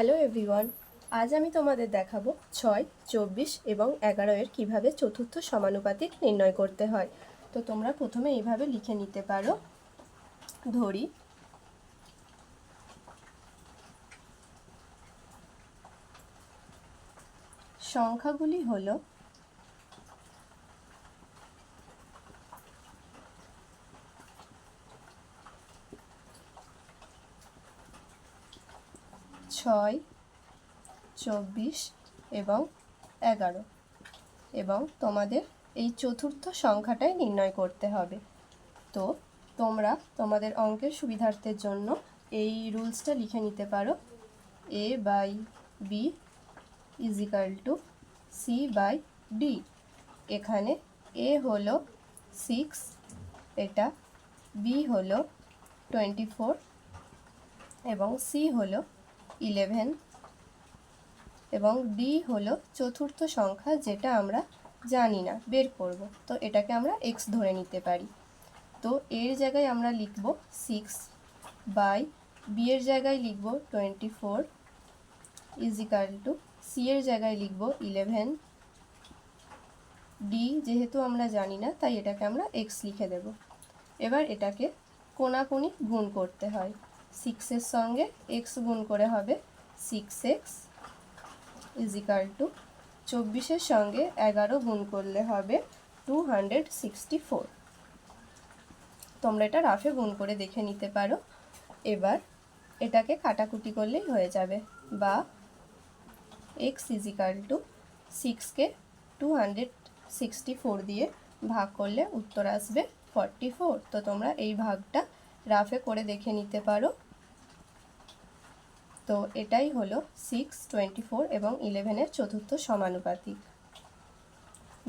Hello everyone আজ আমি তোমাদের দেখাবো ছয়, চব্বিশ এবং এগারো এর কীভাবে চতুর্থ সমানুপাতিক নির্ণয় করতে হয়। তো তোমরা প্রথমে এইভাবে লিখে নিতে পারো। ধরি। সংখ্যাগুলি হলো ছয়, চব্বিশ এবং এগারো। এবং তোমাদের এই চতুর্থ সংখ্যাটাই নির্ণয় করতে হবে। তো, তোমরা তোমাদের অঙ্কের সুবিধার্থের জন্য এই রুলসটা লিখে নিতে পারো। A by B is equal to C by D এখানে এ হলো সিক্স এটা বি হলো টোয়েন্টি ফোর এবং সি হলো ইলেভেন এবং ডি হলো চতুর্থ সংখ্যা যেটা আমরা জানি না, বের করব। তো এটাকে আমরা এক্স ধরে নিতে পারি। তো এর জায়গায় আমরা লিখব সিক্স বাই বি এর জায়গায় লিখব twenty four is equal to C এর জায়গায় লিখব ইলেভেন ডি যেহেতু আমরা জানি না, তাই এটাকে আমরা এক্স লিখে দেব। এবার এটাকে কোনাকুনি গুণ করতে হয়। সিক্সের সঙ্গে এক্স গুণ করে হবে সিক্স এক্স ইজিক্যাল টু চব্বিশের সঙ্গে এগারো গুণ করলে হবে টু হান্ড্রেড সিক্সটি ফোর তোমরা এটা রাফে গুণ করে দেখে নিতে পারো। এবার এটাকে কাটাকুটি করলেই হয়ে যাবে বা এক্স ইজিক্যাল টু সিক্সকে টু হান্ড্রেড সিক্সটি ফোর দিয়ে ভাগ করলে উত্তর আসবে ফর্টি ফোর তো তোমরা এই ভাগটা রাফে করে দেখে নিতে পারো। তো এটাই হলো সিক্স টোয়েন্টি ফোর এবং ইলেভেনের চতুর্থ সমানুপাতিক।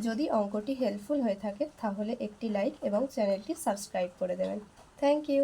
যদি অঙ্কটি হেল্পফুল হয়ে থাকে, তাহলে একটি লাইক এবং চ্যানেলটি সাবস্ক্রাইব করে দেবেন। Thank you